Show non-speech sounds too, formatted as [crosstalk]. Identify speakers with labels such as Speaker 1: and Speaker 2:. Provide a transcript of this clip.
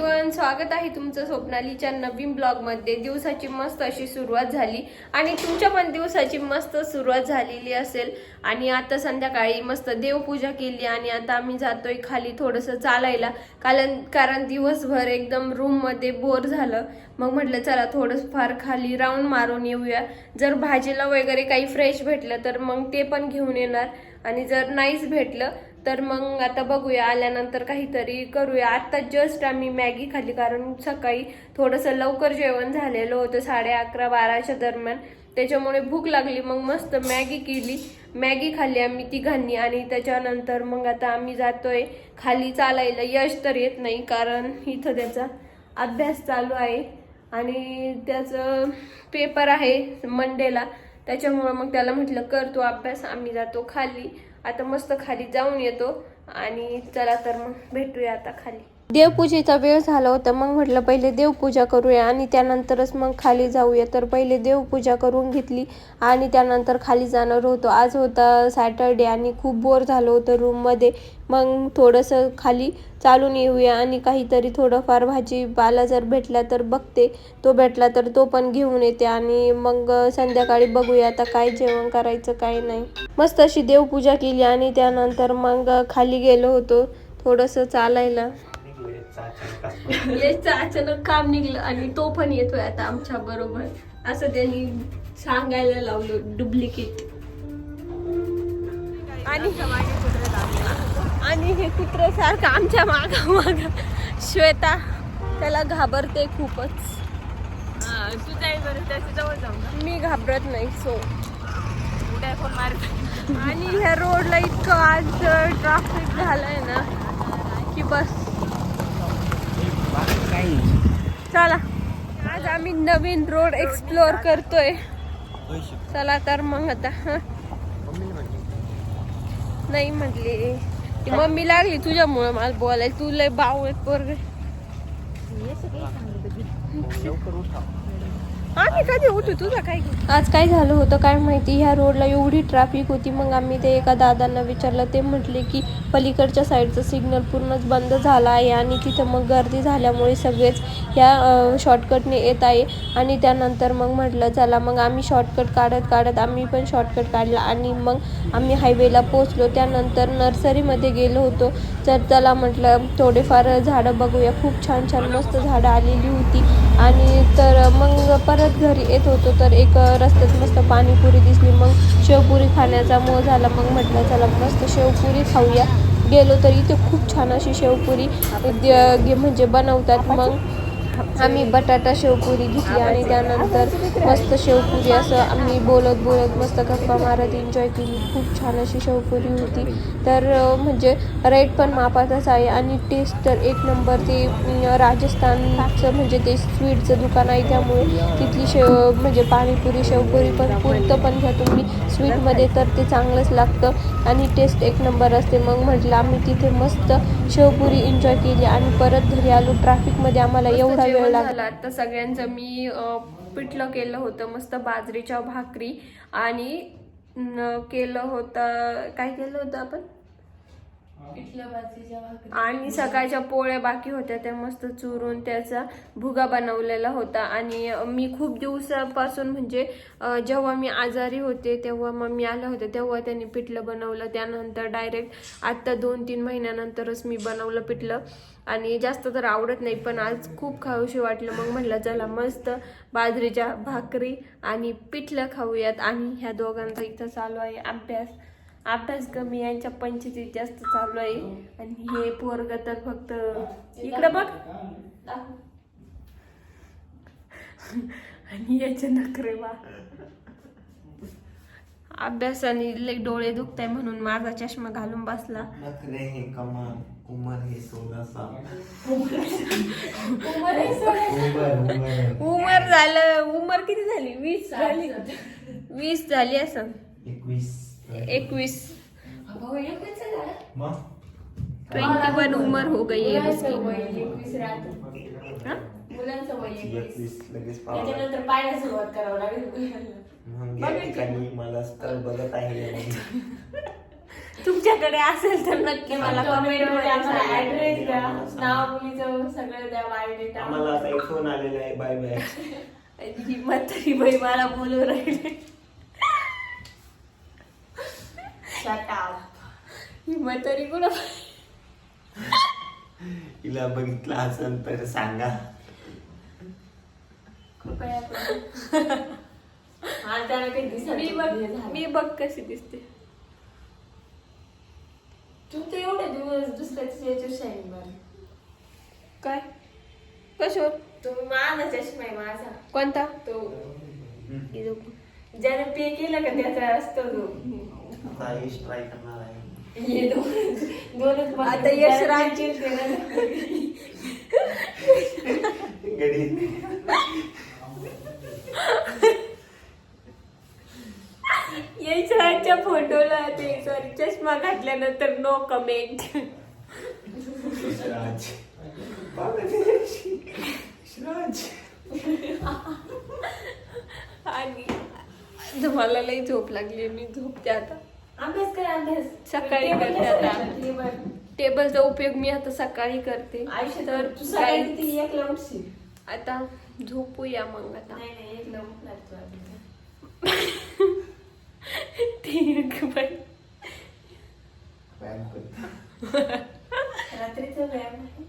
Speaker 1: Everyone स्वागत आहे तुमचं स्वप्नालीच्या नवीन ब्लॉगमध्ये. दिवसाची मस्त अशी सुरुवात झाली आणि तुमच्या पण दिवसाची मस्त सुरुवात झालेली असेल. आणि आता संध्याकाळी मस्त देवपूजा केली आणि आता आम्ही जातोय खाली थोडंसं चालायला. कारण कारण दिवसभर एकदम रूममध्ये बोर झालं. मग म्हटलं चला थोडंसं फार खाली राऊंड मारून येऊया. जर भाजीला वगैरे काही फ्रेश भेटलं तर मग ते पण घेऊन येणार. आणि जर नाहीच भेटलं तर मग आता बघूया. आल्यानंतर काहीतरी करूया. आता जस्ट आम्ही मॅगी खाल्ली कारण सकाळी थोडंसं लवकर जेवण झालेलं होतं साडे अकरा बाराच्या दरम्यान. त्याच्यामुळे भूक लागली मग मस्त मॅगी केली. मॅगी खाल्ली आम्ही तिघांनी आणि त्याच्यानंतर मग आता आम्ही जातोय खाली चालायला. यश तर येत नाही कारण इथं त्याचा अभ्यास चालू आहे. आणि त्याचं पेपर आहे मंडेला. त्याच्यामुळं मग त्याला म्हटलं करतो अभ्यास आम्ही जातो खाली. आता मस्त खाली जाऊन येतो आणि चला तर मग भेटूया आता खाली. देवपूजेचा वेळ झाला होता मग म्हटलं पहिले देवपूजा करूया आणि त्यानंतरच मग खाली जाऊया. तर पहिले देवपूजा करून घेतली आणि त्यानंतर खाली जाणार होतो. आज होता सॅटरडे आणि खूप बोर झालं होतं रूममध्ये. मग थोडंसं खाली चालून येऊया आणि काहीतरी थोडंफार भाजीपाला जर भेटला तर बघते. तो भेटला तर तो पण घेऊन येते आणि मग संध्याकाळी बघूया आता काय जेवण करायचं काय नाही. मस्त अशी देवपूजा केली आणि त्यानंतर मग खाली गेलो होतो थोडंसं चालायला. याचं अचानक काम निघलं आणि तो पण येतोय आता आमच्या बरोबर. असं त्यांनी सांगायला लावलं डुप्लिकेट आणि आणि हे कुत्र सारखं आमच्या माग माग. श्वेता त्याला घाबरते खूपच. मी घाबरत नाही सो आणि ह्या रोडला इतकं आज ट्राफिक झालंय ना की बस. चला आज आम्ही नवीन रोड एक्सप्लोअर करतोय. चला तर मग आता हं. नाही म्हटली ती मम्मी लागली तुझ्यामुळे मला बोलायला. तू लय बाऊ एक पोरग आम्ही कधी उठू तुझा काय आज काय झालं होतं काय माहिती? ह्या रोडला एवढी ट्रॅफिक होती. मग आम्ही ते एका दादांना विचारलं. ते म्हटले की पलीकडच्या साईडचं सिग्नल पूर्णच बंद झाला आहे आणि तिथं मग गर्दी झाल्यामुळे सगळेच ह्या शॉर्टकटने येत आहे. आणि त्यानंतर मग म्हटलं चला मग आम्ही शॉर्टकट काढत काढत आम्ही पण शॉर्टकट काढला आणि मग आम्ही हायवेला पोचलो त्यानंतर नर्सरीमध्ये गेलो होतो. तर त्याला म्हटलं थोडेफार झाडं बघूया. खूप छान छान मस्त झाडं आलेली होती. आणि तर मग परत घरी येत होतो तर एक रस्त्यात मस्त पाणीपुरी दिसली. मग शेवपुरी खाण्याचा मोह झाला. मग म्हटलं चला मस्त शेवपुरी खाऊया. गेलो तर इथे खूप छान अशी शेवपुरी द- म्हणजे बनवतात. मग आम्ही बटाटा शेवपुरी घेतली आणि त्यानंतर मस्त शेवपुरी असं आम्ही बोलत बोलत मस्त गप्पा मारत एन्जॉय केली. खूप छान अशी शेवपुरी होती. तर म्हणजे रेट पण मापातच आहे आणि टेस्ट तर एक नंबर ते राजस्थानचं म्हणजे ते स्वीटचं दुकान आहे. त्यामुळे तिथली शेव म्हणजे पाणीपुरी शेवपुरी पण पुरतं. पण घ्या तुम्ही स्वीटमध्ये तर ते चांगलंच लागतं आणि टेस्ट एक नंबर असते. मग म्हटलं आम्ही तिथे मस्त शेवपुरी एन्जॉय केली आणि परत घरी आलो. ट्रॅफिकमध्ये आम्हाला एवढा वेळ लागला. आता सगळ्यांचं मी पिठलं केलं होतं मस्त बाजरीच्या भाकरी आणि केलं होतं काय केलं होतं आपण? आणि सकाळच्या पोळ्या बाकी होत्या त्या मस्त चुरून त्याचा भुगा बनवलेला होता. आणि मी खूप दिवसापासून म्हणजे जेव्हा मी आजारी होते तेव्हा मम्मी आल्या होत्या तेव्हा त्यांनी पिठलं बनवलं. त्यानंतर डायरेक्ट आत्ता दोन तीन महिन्यानंतरच मी बनवलं पिठलं. आणि जास्त तर आवडत नाही पण आज खूप खाऊशी वाटलं. मग म्हटलं चला मस्त बाजरीच्या भाकरी आणि पिठलं खाऊयात. आणि ह्या दोघांचा इथं चालू आहे अभ्यास. अभ्यास कमी यांच्या पंचायतीत जास्त चालू आहे. आणि हे पोरग तर फक्त इकडं बघ. आणि याचे नखरे बा अभ्यासाने लई डोळे दुखताय म्हणून माझा चष्मा घालून बसला.
Speaker 2: नखरे हे कमाल. उमर हे उमर
Speaker 1: झालं. उमर किती झाली? वीस झाली. वीस झाली असं.
Speaker 2: एकवीस.
Speaker 1: एकवीस. ट्वेंटी वन उमर हो गई है उसकी. हाँ?
Speaker 2: एकवीस. लगेच पाव
Speaker 3: त्याच्यानंतर पाहायला सुरुवात करावं लागेल
Speaker 2: मग या ठिकाणी मला स्थळ बघत आहे
Speaker 1: तुमच्याकडे असेल तर नक्की मला कमेंटमध्ये
Speaker 3: आम्हाला. ऍड्रेस द्या. नाव मुलीचं सगळं द्या बायोडेटा
Speaker 2: आम्हाला आता एक फोन आलेला आहे. बाय बाय
Speaker 1: ही म्हातारी बाई मला बोलू राहिले. ही म्हातारी कुणा
Speaker 2: तिला बघितलं असेल तर सांगा.
Speaker 3: कृपया करून. हा त्याला काही दिसत
Speaker 1: मी बघ मी बघ कशी दिसते.
Speaker 3: तू तर एवढे दिवस दुसऱ्याच याच्यावर शाईन मार
Speaker 1: काय? कशावर?
Speaker 3: तुम्ही माझा चष्मा आहे माझा.
Speaker 1: कोणता?
Speaker 3: तो.
Speaker 1: इथं.
Speaker 3: ज्याने पे केलं का त्याचा असतो तो.
Speaker 2: आता यश ट्राय करणार आहे.
Speaker 3: हे दोन दोनच बघ.
Speaker 1: आता यश फोटोला ते सॉरी चष्मा घातल्यानंतर नो कमेंट आणि मला लई झोप लागली मी झोपते आता.
Speaker 3: अभ्यास काय अभ्यास.
Speaker 1: सकाळी करते आता. टेबलचा उपयोग मी आता सकाळी करते. तर
Speaker 3: तू सकाळी किती एकला उठशील?
Speaker 1: आता झोपूया मग आता.
Speaker 3: नाही नाही एक उठणार तू आधी. [laughs]
Speaker 1: ठीक बाई. रात्रीचा व्यायाम आहे.